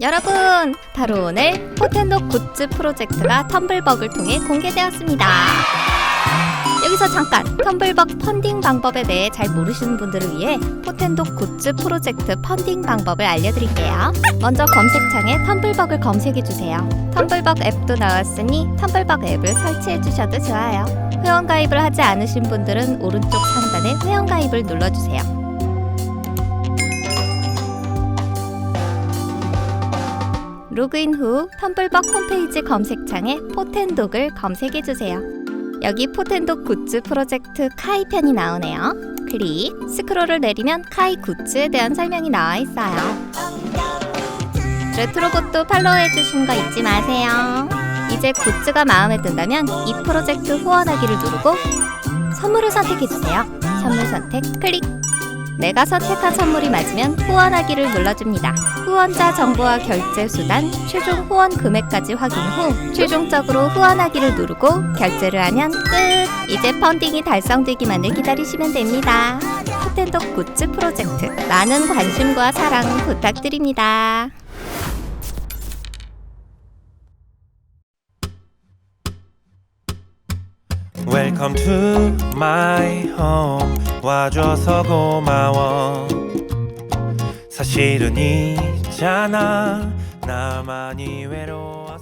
여러분, 바로 오늘 포텐도 굿즈 프로젝트가 텀블벅을 통해 공개되었습니다. 여기서 잠깐 텀블벅 펀딩 방법에 대해 잘 모르시는 분들을 위해 포텐도 굿즈 프로젝트 펀딩 방법을 알려드릴게요. 먼저 검색창에 텀블벅을 검색해주세요. 텀블벅 앱도 나왔으니 텀블벅 앱을 설치해주셔도 좋아요. 회원가입을 하지 않으신 분들은 오른쪽 상단에 회원가입을 눌러주세요. 로그인 후 텀블벅 홈페이지 검색창에 포텐독을 검색해주세요. 여기 포텐독 굿즈 프로젝트 카이 편이 나오네요. 클릭, 스크롤을 내리면 카이 굿즈에 대한 설명이 나와 있어요. 레트로봇도 팔로우해주신 거 잊지 마세요. 이제 굿즈가 마음에 든다면 이 프로젝트 후원하기를 누르고 선물을 선택해주세요. 선물 선택 클릭. 내가 선택한 선물이 맞으면 후원하기를 눌러줍니다. 후원자 정보와 결제 수단, 최종 후원 금액까지 확인 후 최종적으로 후원하기를 누르고 결제를 하면 끝! 이제 펀딩이 달성되기만을 기다리시면 됩니다. 포텐독 굿즈 프로젝트 많은 관심과 사랑 부탁드립니다. Welcome to my home. 와줘서 고마워. 사실은 있잖아. 나만이 외로워